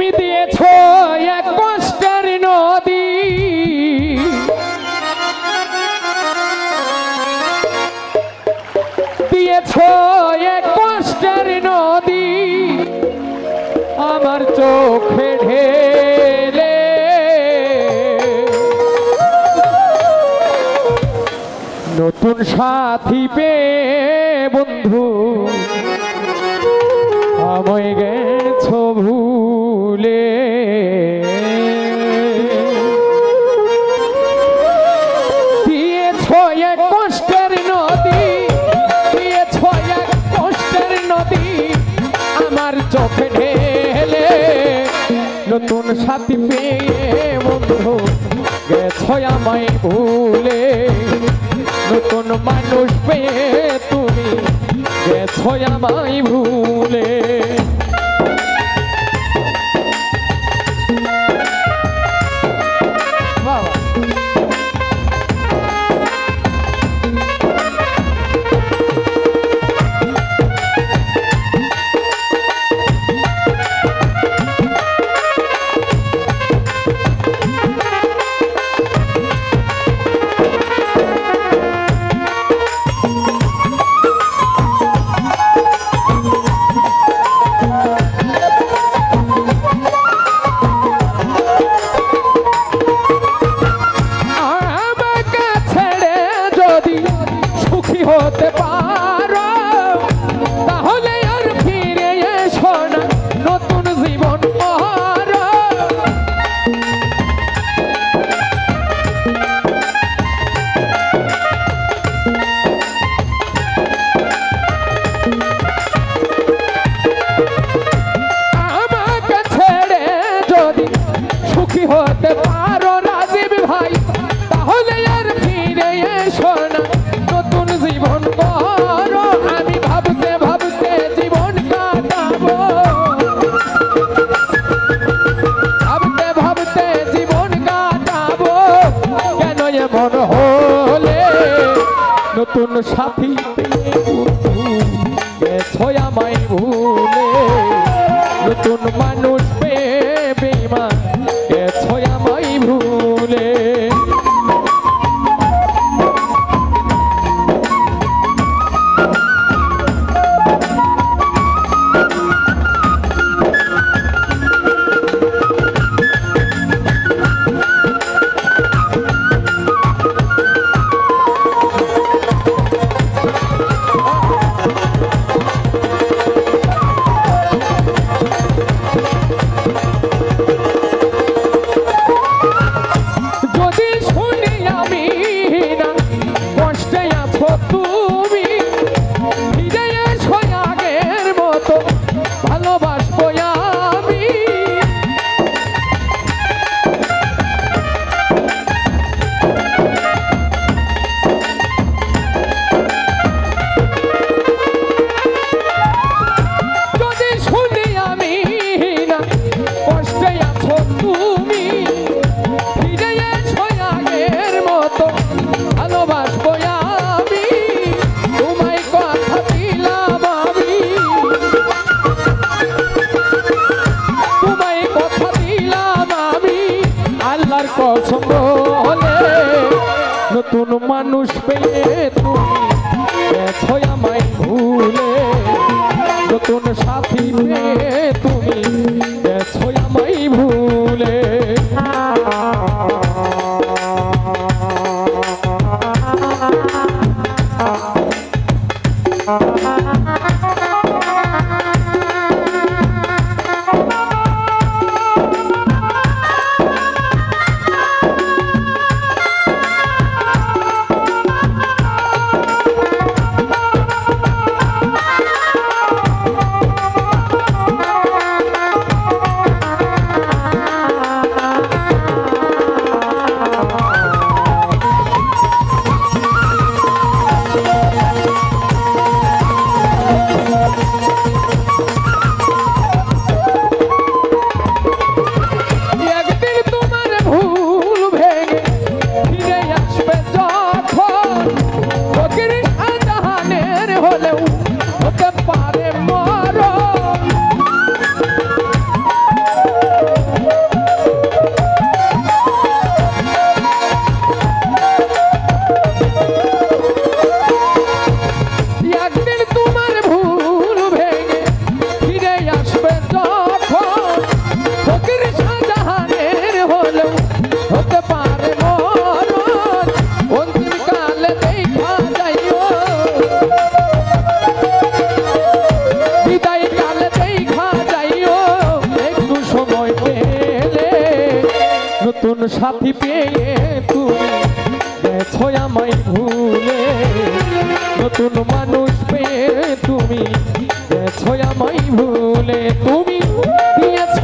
তুমি দিয়েছ এক কষ্টের নদী। দিয়েছ এক কষ্টের নদী। আমার চোখে ঢেলে। নতুন সাথী পে বন্ধু, আমায় গে সাথী পেয়ে বন্ধু গেছ আমায় ভুলে। নতুন মানুষ পেয়ে তুমি গেছ আমায় ভুলে। সাথী মানুষ তুমি গেছো আমায় ভুলে। নতুন মানুষ পেয়ে তুমি গেছো আমায় ভুলে। তুমি দিয়েছ